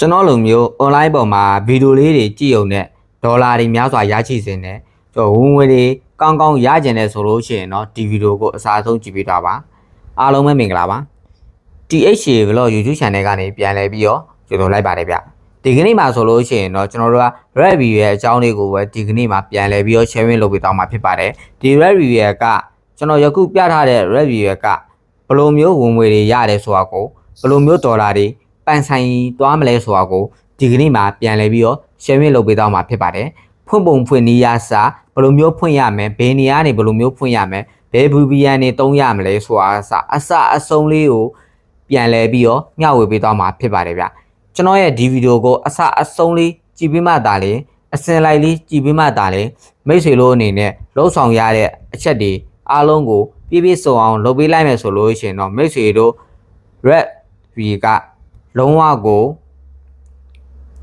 ကျွန်တော်လိုမျိုး online ပေါ်မှာဗီဒီယိုလေးတွေကြည့်ုံနဲ့ဒေါ်လာတွေများစွာရရှိစေနေကျွန်တော်ဝင်ငွေတွေကောင်းကောင်းရကျင်တယ်ဆိုလို့ရှိရင်တော့ဒီဗီဒီယိုကိုအစားဆုံးကြည့်ပေးတော့ပါအားလုံးပဲမင်္ဂလာပါ THA Vlog YouTube Channel ကနေပြန်လည်ပြီးတော့ကြိုဆိုလိုက်ပါတယ်ဗျဒီကနေ့မှာဆိုလို့ရှိရင်တော့ကျွန်တော်တို့က Red View ရဲ့အကြောင်းလေးကိုပဲဒီကနေ့မှာပြန်လည်ပြီးတော့ sharing လုပ်ပေးတော့မှာဖြစ်ပါတယ်ဒီ Red View ရဲ့ကကျွန်တော်ယခုပြထားတဲ့ Red View ရဲ့ကဘယ်လိုမျိုးဝင်ငွေတွေရတယ်ဆိုတာကိုဘယ်လိုမျိုးဒေါ်လာတွေ ပန်ဆိုင်သွားမလဲဆိုတာကိုဒီကနေ့မှာပြန်လည်ပြီးတော့ sharing လုပ်ပေးတော့မှာဖြစ်ပါတယ်ဖွင့်ပုံဖွင့်နည်းရစာဘယ်လိုမျိုးဖွင့်ရမလဲဘယ်နေရာနေဘယ်လိုမျိုးဖွင့်ရမလဲဘယ် VPN နေတုံးရမလဲဆိုတာအစအစအဆုံးလေးကိုပြန်လဲပြီးတော့မျှဝေပေးသွားမှာဖြစ်ပါတယ်ဗျကျွန်တော်ရဲ့ဒီဗီဒီယိုကိုအစအဆုံးလေးကြည့်ပြီးမှသာလေအစင်လိုက်လေးကြည့်ပြီးမှသာလေမိတ်ဆွေတို့အနေနဲ့လှုပ်ဆောင်ရတဲ့အချက်တွေအားလုံးကိုပြည့်ပြည့်စုံအောင်လုပ်ပေးလိုက်မယ်ဆိုလို့ရှိရင်တော့မိတ်ဆွေတို့ red v က လုံးဝကို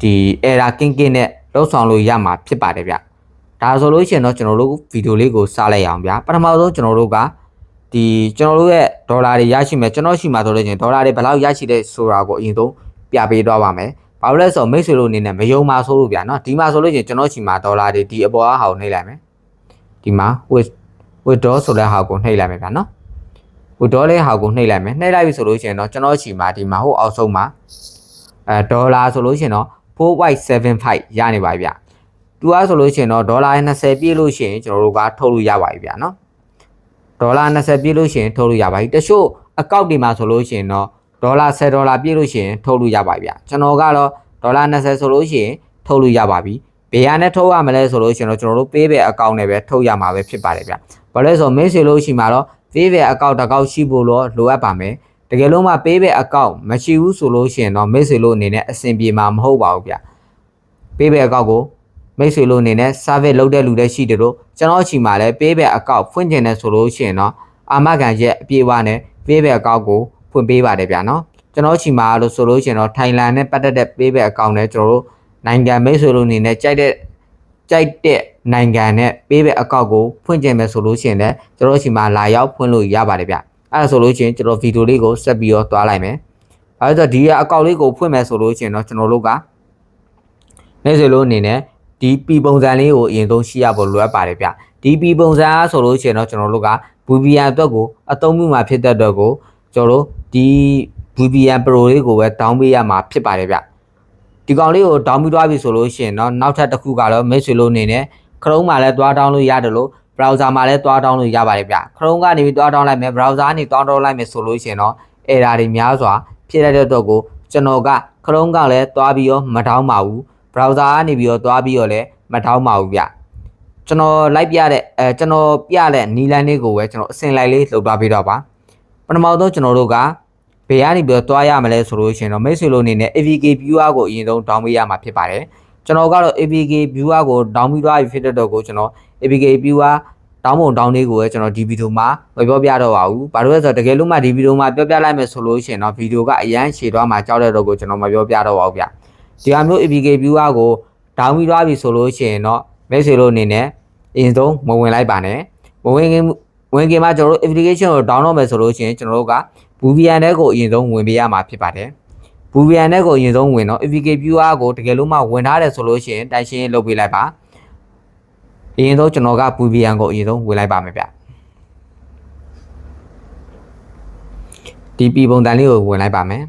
ဒီ error ကင်းကင်းနဲ့လှုပ်ဆောင်လို့ရမှာဖြစ်ပါတယ်ဗျဒါဆိုလို့ရှိရင်တော့ကျွန်တော်တို့ဗီဒီယိုလေးကိုစလိုက်အောင်ဗျပထမဆုံးကျွန်တော်တို့ကဒီကျွန်တော်တို့ရဲ့ဒေါ်လာတွေရရှိမယ်ကျွန်တော်ရှိမှာဆိုလို့ချင်းဒေါ်လာတွေဘယ်လောက်ရရှိတဲ့ဆိုတာကိုအရင်ဆုံးပြပေးတော့ပါမယ်။ဘာလို့လဲဆိုတော့မိတ်ဆွေတို့အနေနဲ့မယုံမှာဆိုလို့ဗျာနော်ဒီမှာဆိုလို့ချင်းကျွန်တော်ရှိမှာဒေါ်လာတွေဒီအပေါ်အဟာကိုနှိပ်လိုက်မယ်။ဒီမှာ with withdraw ဆိုတဲ့ဟာကိုနှိပ်လိုက်မယ်ဗျာနော်။ withdraw လေးဟာကိုနှိပ်လိုက်မယ်။နှိပ်လိုက်ပြီဆိုလို့ချင်းတော့ကျွန်တော်ရှိမှာဒီမှာဟိုအောက်ဆုံးမှာအဲဒေါ်လာဆိုလို့ချင်းတော့4.75ရနေပါပြီဗျ။သူကဆိုလို့ချင်းတော့ဒေါ်လာ20ပြည့်လို့ရှိရင်ကျွန်တော်တို့ကထုတ်လို့ရပါပြီဗျာနော်။ဒေါ်လာ20ပြည့်လို့ရှိရင်ထုတ်လို့ရပါပြီတချို့အကောက်တွေမှာဆိုလို့ရှိရင်တော့ဒေါ်လာ10ဒေါ်လာပြည့်လို့ရှိရင်ထုတ်လို့ရပါပြီဗျကျွန်တော်ကတော့ဒေါ်လာ20ဆိုလို့ရှိရင်ထုတ်လို့ရပါပြီဘယ်ဟာနဲ့ထုတ်ရမလဲဆိုလို့ရှိရင်တော့ကျွန်တော်တို့ပေးပဲအကောင့်နဲ့ပဲထုတ်ရမှာပဲဖြစ်ပါတယ်ဗျဘာလဲဆိုမင်းဆွေလို့ရှိမှာတော့ ပေးပဲအကောင့်တစ်ကောက်ရှိဖို့လို့လိုအပ်ပါမယ်တကယ်လို့မှပေးပဲအကောင့်မရှိဘူးဆိုလို့ရှိရင်တော့မင်းဆွေလို့အနေနဲ့အဆင်ပြေမှာမဟုတ်ပါဘူးဗျပေးပဲအကောင့်ကိုမိတ်ဆွေလို့အနေနဲ့ service လုပ်တဲ့လူတွေရှိတယ်လို့ကျွန်တော်အချိန်မှာလည်း payback account ဖွင့်ကျင်တယ်ဆိုလို့ရှိရင်တော့အာမခံချက်အပြည့်အဝနဲ့ payback account ကိုဖွင့်ပေးပါတယ်ဗျာနော်ကျွန်တော်အချိန်မှာလို့ဆိုလို့ရှိရင်တော့ Thailand နဲ့ပတ်သက်တဲ့ payback account နဲ့ကျွန်တော်တို့နိုင်ငံမိတ်ဆွေလို့အနေနဲ့ကြိုက်တဲ့ ကြိုက်တဲ့နိုင်ငံနဲ့ payback account ကိုဖွင့်ကျင်မယ်ဆိုလို့ရှိရင်လည်းကျွန်တော်အချိန်မှာလာရောက်ဖွင့်လို့ရပါတယ်ဗျအဲ့ဒါဆိုလို့ရှိရင်ကျွန်တော်ဗီဒီယိုလေးကိုဆက်ပြီးတော့သွားလိုက်မယ်အဲဒါဆိုဒီအကောင့်လေးကိုဖွင့်မယ်ဆိုလို့ရှိရင်တော့ကျွန်တော်တို့ကမိတ်ဆွေလို့အနေနဲ့ဒီပီပုံစံလေးကိုအရင်ဆုံးရှိရဖို့လိုအပ်ပါတယ်ဗျဒီပီပုံစံအားဆိုလို့ရှိရင်တော့ကျွန်တော်တို့က VPN အတွက်ကိုအသုံးပြုမှာဖြစ်တဲ့အတွက်ကိုကျွန်တော်တို့ဒီ VPN Pro လေးကိုပဲ down ပေးရမှာဖြစ်ပါတယ်ဗျ ဒီကောင်လေးကို down ပြီးသွားပြီဆိုလို့ရှိရင်တော့နောက်ထပ်တစ်ခုကတော့မိတ်ဆွေလို့အနေနဲ့ Chrome မှာလည်းတွား down လို့ရတယ်လို့ browser မှာလည်းတွား down လို့ရပါတယ်ဗျ Chrome ကနေပြီးတွား down လိုက်မယ် browser ကနေတွား down လိုက်မယ်ဆိုလို့ရှိရင်တော့ error တွေများစွာဖြစ်ရတဲ့အတွက်ကိုကျွန်တော်က Chrome ကလည်းတွားပြီးတော့မ down ပါဘူး browser ကနေပြီးတော့တွားပြီးတော့လည်းမထောင်းပါဘူးဗျကျွန်တော်လိုက်ပြတဲ့အဲကျွန်တော်ပြတဲ့နီလန်းလေးကိုပဲကျွန်တော်အစင်လိုက်လေးလှုပ်သွားပြီးတော့ပါပထမဆုံးကျွန်တော်တို့က ဘယ်ကနေပြီးတော့တွားရမလဲဆိုလို့ရှိရင်တော့မိတ်ဆွေလို့အနေနဲ့ AVK viewer ကိုအရင်ဆုံး down ပေးရမှာဖြစ်ပါတယ်ကျွန်တော်ကတော့ AVK viewer ကို down ပြီးသွားပြီဖြစ်တဲ့တော့ကိုကျွန်တော် AVK viewer တောင်းပုံတောင်းလေးကိုပဲကျွန်တော်ဒီဗီဒီယိုမှာမပြောပြတော့ပါဘူး။ဘာလို့လဲဆိုတော့တကယ်လို့မှဒီဗီဒီယိုမှာပြောပြလိုက်မယ်ဆိုလို့ရှိရင်တော့ဗီဒီယိုကအရန်ရှည်သွားမှာကြောက်တဲ့တော့ကိုကျွန်တော်မပြောပြတော့ပါဘူးဗျ။ဒီဟာမျိုး AVK viewer ကိုဒေါင်းပြီးသွားပြီဆိုလို့ရှိရင်တော့မိတ်ဆွေတို့အနေနဲ့အရင်ဆုံးမဝင်လိုက်ပါနဲ့မဝင်ခင် ဝင်ခင်မှာကျွန်တော်တို့ application ကို download မယ်ဆိုလို့ရှိရင်ကျွန်တော်တို့က VPN ထဲကိုအရင်ဆုံးဝင်ပေးရမှာဖြစ်ပါတယ် VPN ထဲကိုအရင်ဆုံးဝင်တော့ APK viewer ကိုတကယ်လို့မှဝင်ထားတယ်ဆိုလို့ရှိရင်တိုင်ရှင်းလုပ်ပေးလိုက်ပါအရင်ဆုံးကျွန်တော်က VPN ကိုအရင်ဆုံးဝင်လိုက်ပါမယ်ဗျဒီပြည်ပုံတန်လေးကိုဝင်လိုက်ပါမယ်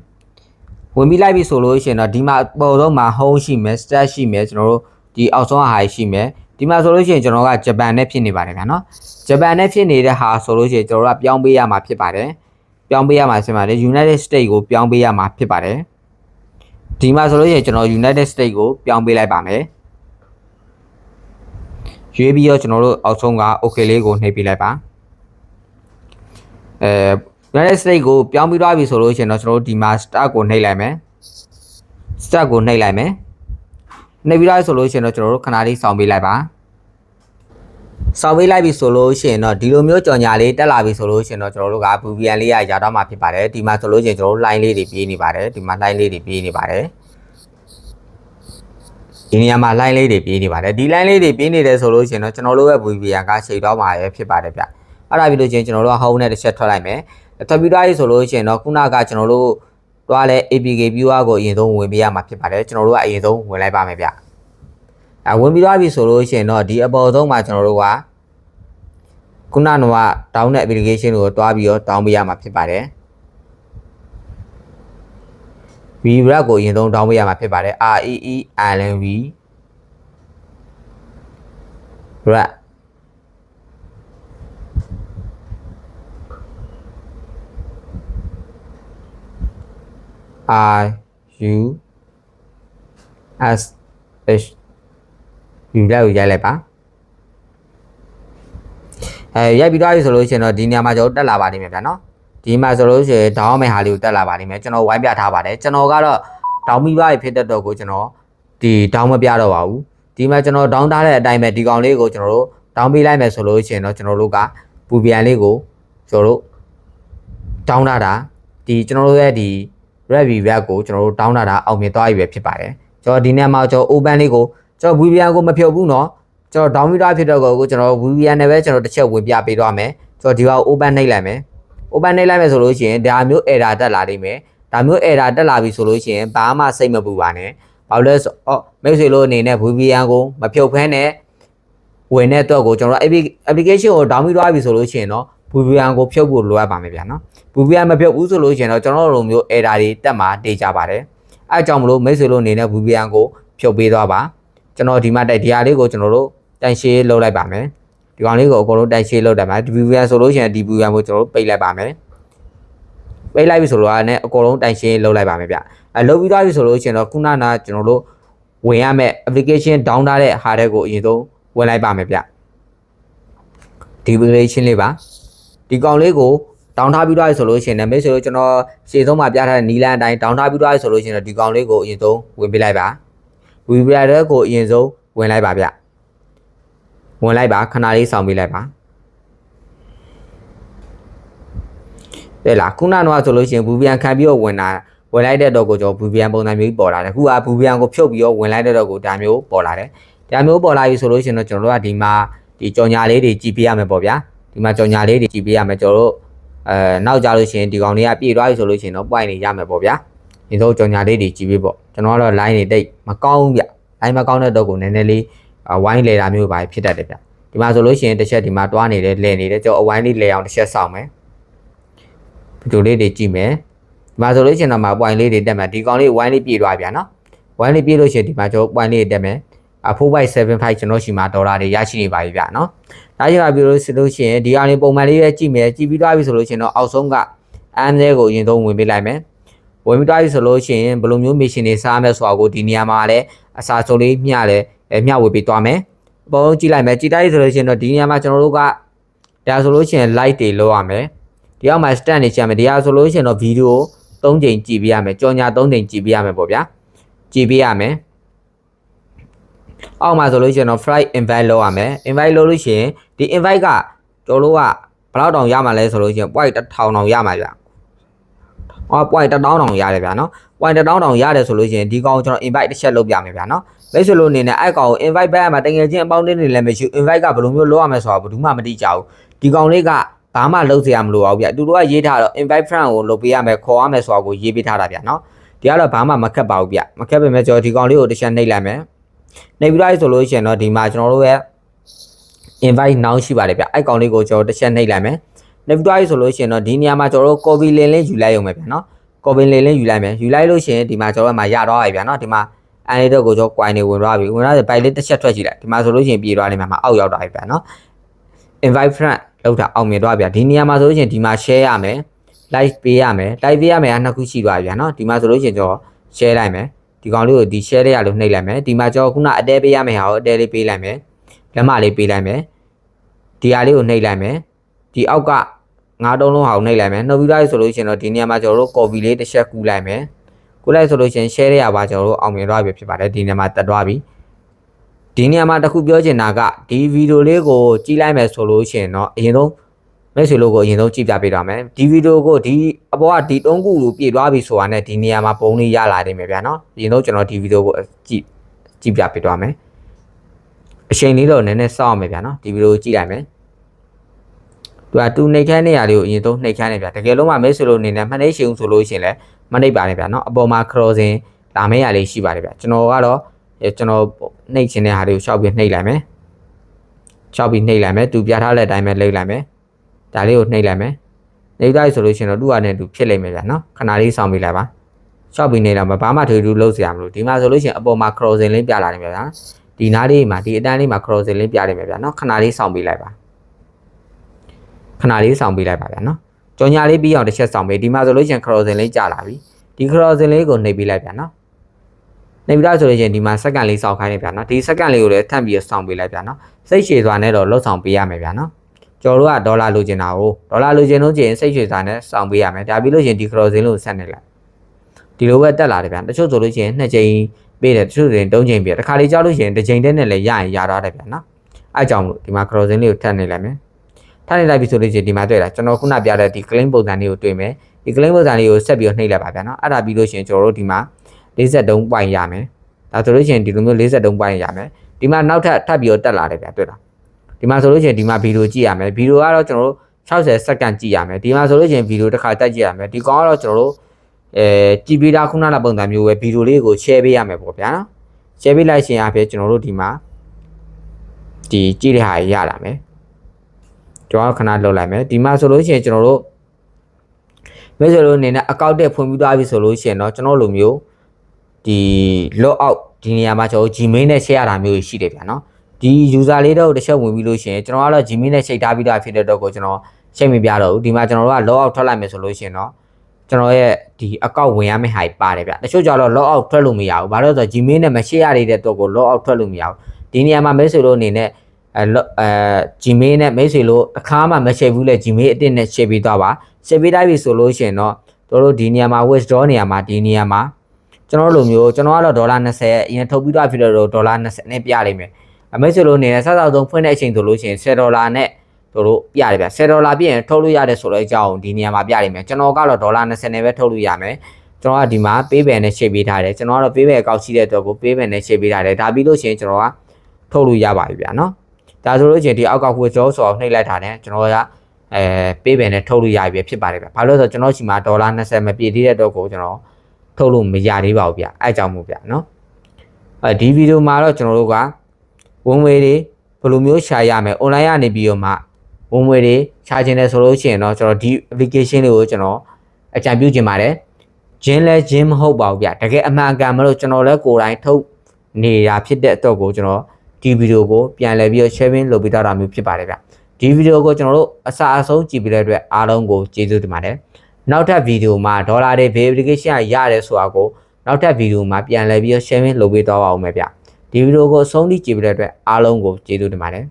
ဝင်ပြီးလိုက်ပြီဆိုလို့ရှိရင်တော့ဒီမှာပေါ်ဆုံးမှာ home ရှိမယ် stat ရှိမယ်ကျွန်တော်တို့ဒီအောက်ဆုံးဟာရှိမယ် ဒီမှာဆိုလို့ရှိရင်ကျွန်တော်ကဂျပန်နဲ့ဖြစ်နေပါတယ်ဗျာနော်ဂျပန်နဲ့ဖြစ်နေတဲ့ဟာဆိုလို့ရှိရင်ကျွန်တော်တို့ကပြောင်းပေးရမှာဖြစ်ပါတယ်ပြောင်းပေးရမှာဖြစ်ပါတယ် United States ကိုပြောင်းပေးရမှာဖြစ်ပါတယ်ဒီမှာဆိုလို့ရှိရင်ကျွန်တော် United States ကိုပြောင်းပေးလိုက်ပါမယ်ရွေးပြီးတော့ကျွန်တော်တို့အောက်ဆုံးက okay လေးကိုနှိပ်ပေးလိုက်ပါအဲ United States ကိုပြောင်းပြီးသွားပြီဆိုလို့ရှိရင်တော့ကျွန်တော်တို့ဒီမှာ start ကိုနှိပ်လိုက်မယ် start ကိုနှိပ်လိုက်မယ်နှိပ်ပြီးသွားပြီဆိုလို့ရှိရင်တော့ကျွန်တော်တို့ခဏလေးစောင့်ပေးလိုက်ပါ စောင့်ပေးလိုက်ပြီဆိုလို့ရှိရင်တော့ဒီလိုမျိုးကြော်ညာလေးတက်လာပြီဆိုလို့ရှိရင်တော့ကျွန်တော်တို့က VPN လေးရရတော့မှာဖြစ်ပါတယ်ဒီမှာဆိုလို့ရှိရင်ကျွန်တော်တို့ line လေးတွေပြေးနေပါတယ်ဒီမှာ line လေးတွေပြေးနေပါတယ်ဒီနေရာမှာ line လေးတွေပြေးနေပါတယ်ဒီ line လေးတွေပြေးနေတယ်ဆိုလို့ရှိရင်တော့ကျွန်တော်တို့ရဲ့ VPN ကချိန်တော့မှာရဖြစ်ပါတယ်ဗျအဲ့ဒါပြီးလို့ချင်းကျွန်တော်တို့က home နဲ့တစ်ချက်ထွက်လိုက်မယ်ထွက်ပြီးသွားပြီဆိုလို့ရှိရင်တော့ခုနကကျွန်တော်တို့တွားလဲ APK viewer ကိုအရင်ဆုံးဝင်ပေးရမှာဖြစ်ပါတယ်ကျွန်တော်တို့ကအရင်ဆုံးဝင်လိုက်ပါမယ်ဗျ အဲဝင်ပြီးသွားပြီဆိုလို့ရှိရင်တော့ဒီအပေါ်ဆုံးမှာကျွန်တော်တို့ကခုနကတောင်းတဲ့ application ကိုတွားပြီးတော့တောင်းပေးရမှာဖြစ်ပါတယ် V rap ကိုအရင်ဆုံးတောင်းပေးရမှာဖြစ်ပါတယ် R E E I L V rap I U S H U လောက်ကိုရိုက်လိုက်ပါအဲရိုက်ပြီးတော့ပြီဆိုလို့ရှိရင်တော့ဒီနေရာမှာကျွန်တော်တက်လာပါလိမ့်မယ်ဗျာနော်ဒီမှာဆိုလို့ရှိရင်ဒေါင်းမဲ့ဟာလေးကိုတက်လာပါလိမ့်မယ်ကျွန်တော်ဝိုင်းပြထားပါတယ်ကျွန်တော်ကတော့ဒေါင်းမိပါဖြစ်တဲ့တော့ကိုကျွန်တော်ဒီဒေါင်းမပြတော့ပါဘူးဒီမှာကျွန်တော်ဒေါင်းထားတဲ့အတိုင်းပဲဒီကောင်လေးကိုကျွန်တော်တို့ဒေါင်းပေးလိုက်မယ်ဆိုလို့ရှိရင်တော့ကျွန်တော်တို့ကပူပြန်လေးကိုကျွန်တော်တို့ဒေါင်းထားတာဒီကျွန်တော်တို့ရဲ့ဒီ review back ကိုကျွန်တော်တို့တောင်းတာတာအောင်မြင်သွားပြီပဲဖြစ်ပါတယ်ကျွန်တော်ဒီနေ့မှာကျွန်တော် open လေးကို ကျွန်တော် VPN ကိုမဖြုတ်ဘူးเนาะကျွန်တော် down meter ဖြစ်တော့ကိုကျွန်တော် VPN နဲ့ပဲကျွန်တော်တစ်ချက်ဝင်ပြပေးသွားမယ်ကျွန်တော်ဒီကောင် open နှိပ်လိုက်မယ် open နှိပ်လိုက်မယ်ဆိုလို့ရှိရင်ဒါမျိုး error တက်လာနိုင်မယ်ဒါမျိုး error တက်လာပြီဆိုလို့ရှိရင်ဘာမှစိတ်မပူပါနဲ့ဘာလို့လဲဆိုအော်မိတ်ဆွေတို့အနေနဲ့ VPN ကိုမဖြုတ်ဖဲနဲ့ဝင်တဲ့တော့ကိုကျွန်တော် application ကို down meter ပြီဆိုလို့ရှိရင်เนาะ VPN ကိုဖြုတ်ဖို့လိုအပ်ပါမယ်ဗျာနော် VPN မဖြုတ်ဘူးဆိုလို့ရှိရင်တော့ကျွန်တော်တို့လိုမျိုး error တွေတက်မှာတေးကြပါတယ်အဲအကြောင်းမလို့မိတ်ဆွေတို့အနေနဲ့ VPN ကိုဖြုတ်ပေးသွားပါ ကျွန်တော်ဒီမှာတိုက်ဒီဟာလေးကိုကျွန်တော်တို့တိုင်ရှင်းလုပ်လိုက်ပါမယ်ဒီကောင်လေးကိုအကုန်လုံးတိုင်ရှင်းလုပ်တယ်မှာဒီ VPN ဆိုလို့ရှိရင်ဒီ VPN ကိုကျွန်တော်တို့ပိတ်လိုက်ပါမယ်ပိတ်လိုက်ပြီဆိုတော့လည်းအကုန်လုံးတိုင်ရှင်းလုပ်လိုက်ပါမယ်ဗျအဲလုပ်ပြီးသွားပြီဆိုလို့ရှိရင်တော့ခုနကကျွန်တော်တို့ဝင်ရမယ့် application down ထားတဲ့ဟာတဲ့ကိုအရင်ဆုံးဝင်လိုက်ပါမယ်ဗျဒီ application လေးပါဒီကောင်လေးကိုတောင်းထားပြီးတော့ဆိုလို့ရှိရင်လည်းမိတ်ဆွေတို့ကျွန်တော်ရှေ့ဆုံးမှာပြထားတဲ့နီလန်အတိုင်းတောင်းထားပြီးတော့ဆိုလို့ရှိရင်တော့ဒီကောင်လေးကိုအရင်ဆုံးဝင်ပေးလိုက်ပါ ဝင်ပြရတဲ့ကိုအရင်ဆုံးဝင်လိုက်ပါဗျဝင်လိုက်ပါခဏလေးစောင့်ပေးလိုက်ပါတဲ့လားခုနကတော့ဆိုလို့ရှိရင်ဘူပြန်ခံပြီးတော့ဝင်လာဝင်လိုက်တဲ့တော့ကိုကျွန်တော်ဘူပြန်ပုံစံမျိုးပေါ်လာတယ်ခုကဘူပြန်ကိုဖြုတ်ပြီးတော့ဝင်လိုက်တဲ့တော့ကိုဒါမျိုးပေါ်လာတယ်ဒါမျိုးပေါ်လာပြီဆိုလို့ရှိရင်တော့ကျွန်တော်တို့ကဒီမှာဒီကြော်ညာလေးတွေကြည့်ပြရမယ်ပေါ့ဗျာဒီမှာကြော်ညာလေးတွေကြည့်ပြရမယ်ကျွန်တော်တို့အဲနောက်ကြလို့ရှိရင်ဒီကောင်လေးကပြေသွားပြီဆိုလို့ရှိရင်တော့ point နေရမယ်ပေါ့ဗျာ ဒီတော့ကြော်ညာလေးတွေကြည့်ပြပေါ့ကျွန်တော်ကတော့ line တွေတိတ်မကောင်းဘူးဗျ line မကောင်းတဲ့တော့ကိုနည်းနည်းလေးဝိုင်းလေတာမျိုးပါဖြစ်တတ်တယ်ဗျဒီမှာဆိုလို့ရှိရင်တစ်ချက်ဒီမှာတွားနေတယ်လဲနေတယ်ကျွန်တော်အဝိုင်းလေးလဲအောင်တစ်ချက်စောင့်မယ်ဗီဒီယိုလေးတွေကြည့်မယ်ဒီမှာဆိုလို့ရှိရင်တော့မှာ point လေးတွေတက်မယ်ဒီကောင်လေးဝိုင်းလေးပြေသွားဗျာနော်ဝိုင်းလေးပြေလို့ရှိရင်ဒီမှာကျွန်တော် point လေးတွေတက်မယ်အ4.75ကျွန်တော်ရှိမှာဒေါ်လာတွေရရှိနေပါပြီဗျာနော်။ဒါကြောင့်ပြောလို့ဆိုလို့ရှိရင်ဒီအားလေးပုံမှန်လေးပဲကြည့်မယ်ကြည့်ပြီးသွားပြီဆိုလို့ရှိရင်တော့အောက်ဆုံးကအမ်းသေးကိုအရင်ဆုံးဝင်ပေးလိုက်မယ်။ ဝင်ပြီးသွားပြီဆိုလို့ရှိရင်ဘယ်လိုမျိုး mission တွေစားမယ်ဆိုတာကိုဒီနေရာမှာလည်းအစာစုံလေးမျှလဲမျှဝေပေးသွားမယ်။အပေါ်ကြည့်လိုက်မယ်ကြည့်တိုင်းဆိုလို့ရှိရင်တော့ဒီနေရာမှာကျွန်တော်တို့ကဒါဆိုလို့ရှိရင် light တွေလောက်ရမယ်။ဒီအောက်မှာ stand နေချင်မယ်ဒီဟာဆိုလို့ရှိရင်တော့ video 3ချိန်ကြည့်ပေးရမယ်ကြော်ညာ3ချိန်ကြည့်ပေးရမယ်ပေါ့ဗျာ။ကြည့်ပေးရမယ်။အောက်မှာဆိုလို့ရှိရင်တော့ flight invite လုပ်ရမယ် invite လုပ်လို့ရှိရင်ဒီ invite ကကျွန်တော်တို့ကဘယ်လောက်တောင်ရမှာလဲဆိုလို့ရှိရင် point 1000တောင်ရမှာဗျ။ အော် point 1000တောင်ရတယ်ဗျာနော်။ point 1000တောင်ရတယ်ဆိုလို့ရှိရင်ဒီကောင်ကျွန်တော် invite တစ်ချက်လုပ်ပြမယ်ဗျာနော်။မိတ်ဆွေလို့အနေနဲ့အဲ့ကောင်ကို invite back မှာတကယ်ချင်းအပေါင်းတင်းနေလည်းမရှိ invite ကဘယ်လိုမျိုးလုပ်ရမလဲဆိုတာဘယ်သူမှမသိကြဘူး။ဒီကောင်လေးကဘာမှလုပ်စရာမလိုပါဘူးဗျ။သူတို့ကရေးထားတော့ invite friend ကိုလုပ်ပေးရမယ်ခေါ်ရမယ်ဆိုတာကိုရေးပေးထားတာဗျာနော်။ဒီကတော့ဘာမှမခက်ပါဘူးဗျ။မခက်ပေမဲ့ကျွန်တော်ဒီကောင်လေးကိုတစ်ချက်နှိပ်လိုက်မယ်။နေပြီးတော့ဆိုလို့ရှိရင်တော့ဒီမှာကျွန်တော်တို့ရဲ့ invite now ရှိပါတယ်ဗျအဲ့ကောင်လေးကိုကျွန်တော်တစ်ချက်နှိပ်လိုက်မယ် နေပြီးတော့ဆိုလို့ရှိရင်တော့ဒီနေရာမှာကျွန်တော်တို့ copy link လေးယူလိုက်ရုံပဲဗျနော် copy link လေးယူလိုက်မယ်ယူလိုက်လို့ရှိရင်ဒီမှာကျွန်တော်တို့မှာရတော့ပြီဗျနော်ဒီမှာအန်လေးတော့ကိုကျွန်တော် coin တွေဝင်သွားပြီဝင်သွားတဲ့ byte လေးတစ်ချက်ထွက်ကြည့်လိုက်ဒီမှာဆိုလို့ရှိရင်ပြေးသွားလိမ့်မယ်မှာအောက်ရောက်သွားပြီဗျနော် invite friend လောက်တာအောင်မြင်သွားဗျဒီနေရာမှာဆိုလို့ရှိရင်ဒီမှာ share ရမယ် live ပေးရမယ် live ပေးရမယ်ကနှစ်ခုရှိသွားပြီဗျနော်ဒီမှာဆိုလို့ရှိရင်ကျွန်တော် share လိုက်မယ်ဒီကောင်လေးကိုဒီ share လေးရလို့နှိပ်လိုက်မယ်ဒီမှာကျွန်တော်ခုနအတဲပေးရမယ်ဟာကိုအတဲလေးပေးလိုက်မယ်လက်မလေးပေးလိုက်မယ်ဒီဟာလေးကိုနှိပ်လိုက်မယ်ဒီအောက်က ငါးတုံးလုံးဟာကိုနှိပ်လိုက်မယ်နှုတ်ပြီးသားဆိုလို့ရှိရင်တော့ဒီနေရာမှာကျွန်တော်တို့ copy လေးတစ်ချက်ကူးလိုက်မယ်ကူးလိုက်ဆိုလို့ရှိရင် share ရပါကျွန်တော်တို့အောင်မြင်သွားပြီဖြစ်ပါတယ်ဒီနေရာမှာတက်သွားပြီဒီနေရာမှာတစ်ခုပြောချင်တာကဒီဗီဒီယိုလေးကိုကြည့်လိုက်မယ်ဆိုလို့ရှိရင်တော့အရင်ဆုံးမိတ်ဆွေလို့ကိုအရင်ဆုံးကြည့်ပြပေးတော့မယ်ဒီဗီဒီယိုကိုဒီအပေါ်ကဒီတုံးခုလိုပြည့်သွားပြီဆိုတာနဲ့ဒီနေရာမှာပုံလေးရလာနိုင်မယ်ဗျာနော်အရင်ဆုံးကျွန်တော်ဒီဗီဒီယိုကိုကြည့်ကြည့်ပြပေးတော့မယ်အချိန်လေးတော့နည်းနည်းစောင့်အောင်မယ်ဗျာနော်ဒီဗီဒီယိုကိုကြည့်လိုက်မယ် သူကသူနှိတ်ခမ်းနေရလေးကိုအရင်ဆုံးနှိတ်ခမ်းနေဗျာတကယ်လို့မှမိတ်ဆွေလို့အနေနဲ့မှတ်နေရှင်ဆိုလို့ရှိရင်လည်းမနှိပ်ပါနဲ့ဗျာနော်အပေါ်မှာ crossing လာမယ့်ရလေးရှိပါတယ်ဗျာကျွန်တော်ကတော့အဲကျွန်တော်နှိပ်ချင်တဲ့ဟာတွေကိုရှောက်ပြီးနှိပ်လိုက်မယ်ရှောက်ပြီးနှိပ်လိုက်မယ်သူပြထားတဲ့အတိုင်းပဲလိမ့်လိုက်မယ်ဒါလေးကိုနှိပ်လိုက်မယ်နှိပ်လိုက်ဆိုလို့ရှိရင်တော့သူ့ဟာနဲ့သူဖြစ်လိမ့်မယ်ဗျာနော်ခဏလေးစောင့်ပေးလိုက်ပါရှောက်ပြီးနှိပ်လိုက်မှာဘာမှထွေထူးလုပ်စရာမလိုဒီမှာဆိုလို့ရှိရင်အပေါ်မှာ crossing လေးပြလာနေပြီဗျာဒီနားလေးမှာဒီအတန်းလေးမှာ crossing လေးပြနေမယ်ဗျာနော်ခဏလေးစောင့်ပေးလိုက်ပါ ခဏလေးစောင့်ပေးလိုက်ပါဗျာနော်ကြော်ညာလေးပြီးအောင်တစ်ချက်စောင့်ပေးဒီမှာဆိုလို့ရှိရင် crossing လေးကြာလာပြီဒီ crossing လေးကိုနှိပ်ပေးလိုက်ဗျာနော်နှိပ်ပြီးတော့ဆိုလို့ရှိရင်ဒီမှာစက္ကန့်လေးစောင့်ခိုင်းနေဗျာနော်ဒီစက္ကန့်လေးကိုလည်းထပ်ပြီးစောင့်ပေးလိုက်ဗျာနော်စိတ်ရှည်စွာနဲ့တော့လှုပ်ဆောင်ပေးရမယ်ဗျာနော်ကျော်တို့ကဒေါ်လာလိုချင်တာကိုဒေါ်လာလိုချင်လို့ကျရင်စိတ်ရှည်စွာနဲ့စောင့်ပေးရမယ်ဒါပြီးလို့ရှိရင်ဒီ crossing လို့ဆက်နေလိုက်ဒီလိုပဲတက်လာတယ်ဗျာတချို့ဆိုလို့ရှိရင်နှစ်ချိန်ပေးတယ်တချို့ဆိုရင်သုံးချိန်ပေးတယ်တစ်ခါလေးကြောက်လို့ရှိရင်တစ်ချိန်တည်းနဲ့လည်းရရင်ရတော့တယ်ဗျာနော်အဲကြောင့်မလို့ဒီမှာ crossing လေးကိုထပ်နေလိုက်မယ် ထပ်နေလိုက်ပြီဆိုလို့ရှိရင်ဒီမှာတွေ့တာကျွန်တော်ခုနပြတဲ့ဒီ claim ပုံစံလေးကိုတွေ့မယ်ဒီ claim ပုံစံလေးကိုဆက်ပြီးတော့နှိပ်လိုက်ပါဗျာနော်အဲ့ဒါပြီးလို့ရှိရင်ကျွန်တော်တို့ဒီမှာ53 point ရမယ်ဒါဆိုလို့ရှိရင်ဒီလိုမျိုး53 point ရမယ်ဒီမှာနောက်ထပ်ထပ်ပြီးတော့တက်လာတယ်ဗျာတွေ့လားဒီမှာဆိုလို့ရှိရင်ဒီမှာဗီဒီယိုကြည့်ရမယ်ဗီဒီယိုကတော့ကျွန်တော်တို့60စက္ကန့်ကြည့်ရမယ်ဒီမှာဆိုလို့ရှိရင်ဗီဒီယိုတစ်ခါတက်ကြည့်ရမယ်ဒီကောင်ကတော့ကျွန်တော်တို့အဲကြည်ပေးတာခုနကပုံစံမျိုးပဲဗီဒီယိုလေးကို share ပေးရမယ်ပေါ့ဗျာနော် share ပေးလိုက်ရှင်အဖြစ်ကျွန်တော်တို့ဒီမှာဒီကြည့်တဲ့ဟာရလာမယ် ကျွန်တော်ခဏလောက်လိုက်မယ်ဒီမှာဆိုလို့ရှိရင်ကျွန်တော်တို့မဲဆိုလို့အနေနဲ့အကောင့်တက်ဖွင့်ပြီးသွားပြီဆိုလို့ရှိရင်တော့ကျွန်တော်လိုမျိုးဒီ log out ဒီနေရာမှာကျွန်တော် Gmail နဲ့ share ရတာမျိုးရှိတယ်ဗျာနော်ဒီ user လေးတော့တစ်ချက်ဝင်ပြီးလို့ရှိရင်ကျွန်တော်ကတော့ Gmail နဲ့ချိန်ထားပြီးသားဖြစ်တဲ့တော့ကိုကျွန်တော်ချိန်မပြတော့ဘူးဒီမှာကျွန်တော်တို့က log out ထွက်လိုက်မယ်ဆိုလို့ရှိရင်တော့ကျွန်တော်ရဲ့ဒီအကောင့်ဝင်ရမယ့်ဟာပါတယ်ဗျတချို့ကြတော့ log out ထွက်လို့မရဘူးဘာလို့လဲဆိုတော့ Gmail နဲ့မ share ရတဲ့တော့ကို log out ထွက်လို့မရဘူးဒီနေရာမှာ message လို့အနေနဲ့ အဲအဲ Gmail နဲ့ message လို့အခါမှမ share ဘူးလေ Gmail အတင်းနဲ့ share ပေးသွားပါ share ပေးတိုင်းပြီဆိုလို့ရှိရင်တော့တို့တို့ဒီနေရာမှာ withdraw နေရာမှာဒီနေရာမှာကျွန်တော်တို့လိုမျိုးကျွန်တော်ကတော့ဒေါ်လာ20အရင်ထုတ်ပြီးတော့ဖြစ်တော့ဒေါ်လာ20နဲ့ပြလိုက်မယ်အမေဆိုလို့အနေနဲ့စစဆုံးဖွင့်တဲ့အချိန်ဆိုလို့ရှိရင်10ဒေါ်လာနဲ့တို့တို့ပြရတယ်ဗျ10ဒေါ်လာပြည့်ရင်ထုတ်လို့ရတယ်ဆိုတော့အကြောင်းဒီနေရာမှာပြလိုက်မယ်ကျွန်တော်ကတော့ဒေါ်လာ20နဲ့ပဲထုတ်လို့ရမယ်ကျွန်တော်ကဒီမှာ paypal နဲ့ share ပေးထားတယ်ကျွန်တော်ကတော့ paypal အကောင့်ရှိတဲ့အတွက်ကို paypal နဲ့ share ပေးထားတယ်ဒါပြီးလို့ရှိရင်ကျွန်တော်ကထုတ်လို့ရပါပြီဗျာနော် ဒါဆိုလို့ရှိရင်ဒီအောက်က withdraw ဆိုတော့နှိပ်လိုက်တာနဲ့ကျွန်တော်ကအဲ paypal နဲ့ထုတ်လို့ရပြီဖြစ်ပါတယ်ဗျဘာလို့လဲဆိုတော့ကျွန်တော်ရှိမှာဒေါ်လာ20မပြည့်သေးတဲ့အတွက်ကိုကျွန်တော်ထုတ်လို့မရသေးပါဘူးဗျအဲအကြောင်းမို့ဗျနော်အဲဒီဗီဒီယိုမှာတော့ကျွန်တော်တို့ကဝင်ဝေတွေဘယ်လိုမျိုးရှာရမယ် online ကနေပြီးတော့မှဝင်ဝေတွေရှာခြင်းလဲဆိုလို့ရှိရင်တော့ကျွန်တော်ဒီ application လေးကိုကျွန်တော်အကြံပြုခြင်းပါတယ်ဂျင်းလဲဂျင်းမဟုတ်ပါဘူးဗျတကယ်အမှန်ကန်မလို့ကျွန်တော်လည်းကိုယ်တိုင်ထုတ်နေတာဖြစ်တဲ့အတွက်ကိုကျွန်တော် ဒီဗီဒီယိုကိုပြန်လည်ပြီးတော့ sharing လုပ်ပေးတော့တာမျိုးဖြစ်ပါတယ်ဗျဒီဗီဒီယိုကိုကျွန်တော်တို့အစအဆုံးကြည့်ပြီးတဲ့အတွက်အားလုံးကိုကျေးဇူးတင်ပါတယ်နောက်ထပ်ဗီဒီယိုမှာဒေါ်လာတွေဘေး application ကရတယ်ဆိုတာကိုနောက်ထပ်ဗီဒီယိုမှာပြန်လည်ပြီးတော့ sharing လုပ်ပေးတော့ပါဦးမယ်ဗျဒီဗီဒီယိုကိုအဆုံးထိကြည့်ပြီးတဲ့အတွက်အားလုံးကိုကျေးဇူးတင်ပါတယ်